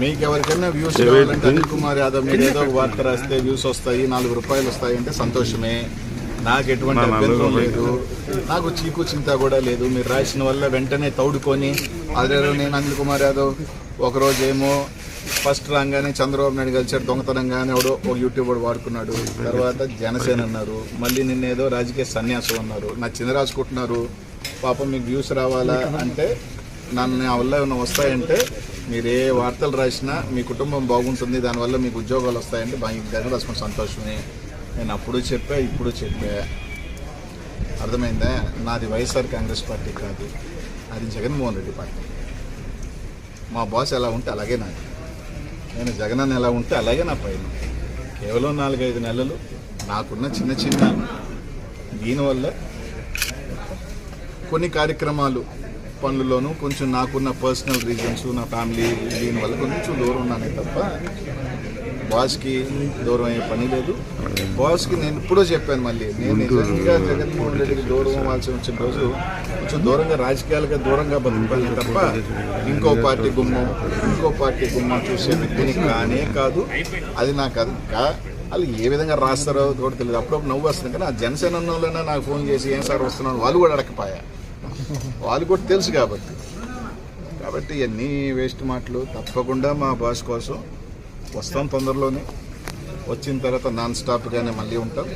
మీకు ఎవరికైనా వ్యూస్ కావాలంటే అనిల్ కుమార్ యాదవ్ మీరు ఏదో ఒక వార్త రాస్తే వ్యూస్ వస్తాయి నాలుగు రూపాయలు వస్తాయి అంటే సంతోషమే. నాకు ఎటువంటి అభ్యంతరం లేదు. నాకు చీకు చింత కూడా లేదు. మీరు రాసిన వల్ల వెంటనే తౌడుకొని అదే నేను అనిల్ కుమార్ యాదవ్ ఒకరోజు ఏమో ఫస్ట్ రాగానే చంద్రబాబు నాయుడు కలిసాడు దొంగతనంగానే ఎవడో ఒక యూట్యూబర్ వాడుకున్నాడు. తర్వాత జనసేన అన్నారు. మళ్ళీ నిన్న ఏదో రాజకీయ సన్యాసం అన్నారు. నా చిన్న రాసుకుంటున్నారు పాపం మీకు వ్యూస్ రావాలా అంటే నన్ను నా వల్ల ఏమైనా వస్తాయంటే మీరు ఏ వార్తలు రాసినా మీ కుటుంబం బాగుంటుంది దానివల్ల మీకు ఉద్యోగాలు వస్తాయంటే బాగా దగ్గర రాసుకుని సంతోషమే. నేను అప్పుడు చెప్పా ఇప్పుడు చెప్పా. అర్థమైందా? నాది వైఎస్ఆర్ కాంగ్రెస్ పార్టీ కాదు. అది జగన్మోహన్ రెడ్డి పార్టీ. మా బాస్ ఎలా ఉంటే అలాగే నాది. నేను జగన్ ఎలా ఉంటే అలాగే నా పైన. కేవలం నాలుగైదు నెలలు నాకున్న చిన్న చిన్న దీనివల్ల కొన్ని కార్యక్రమాలు పనుల్లోనూ కొంచెం నాకున్న పర్సనల్ రీజన్స్ నా ఫ్యామిలీ దీనివల్ల కొంచెం దూరం ఉన్నానే తప్ప బాస్కి దూరం అయ్యే పని లేదు. బాస్కి నేను ఇప్పుడో చెప్పాను మళ్ళీ నేను నిజంగా జగన్మోహన్ రెడ్డికి దూరం అవ్వాల్సి వచ్చిన రోజు కొంచెం దూరంగా రాజకీయాలుగా దూరంగా బతుకుతాను తప్ప ఇంకో పార్టీ గుమ్మం ఇంకో పార్టీ గుమ్మం చూసే వ్యక్తిని కానే కాదు. అది నాకు అది వాళ్ళు ఏ విధంగా రాస్తారో కూడా తెలియదు. అప్పుడప్పుడు నవ్వు వస్తుంది కానీ ఆ జనసేన నాకు ఫోన్ చేసి ఏం సార్ వస్తున్నాను వాళ్ళు కూడా అడగపోయా వాళ్ళు కూడా తెలుసు కాబట్టి. కాబట్టి ఇవన్నీ వేస్ట్ మాటలు. తప్పకుండా మా బాస్ కోసం వస్తాం తొందరలోనే. వచ్చిన తర్వాత నాన్ స్టాప్గానే మళ్ళీ ఉంటాం.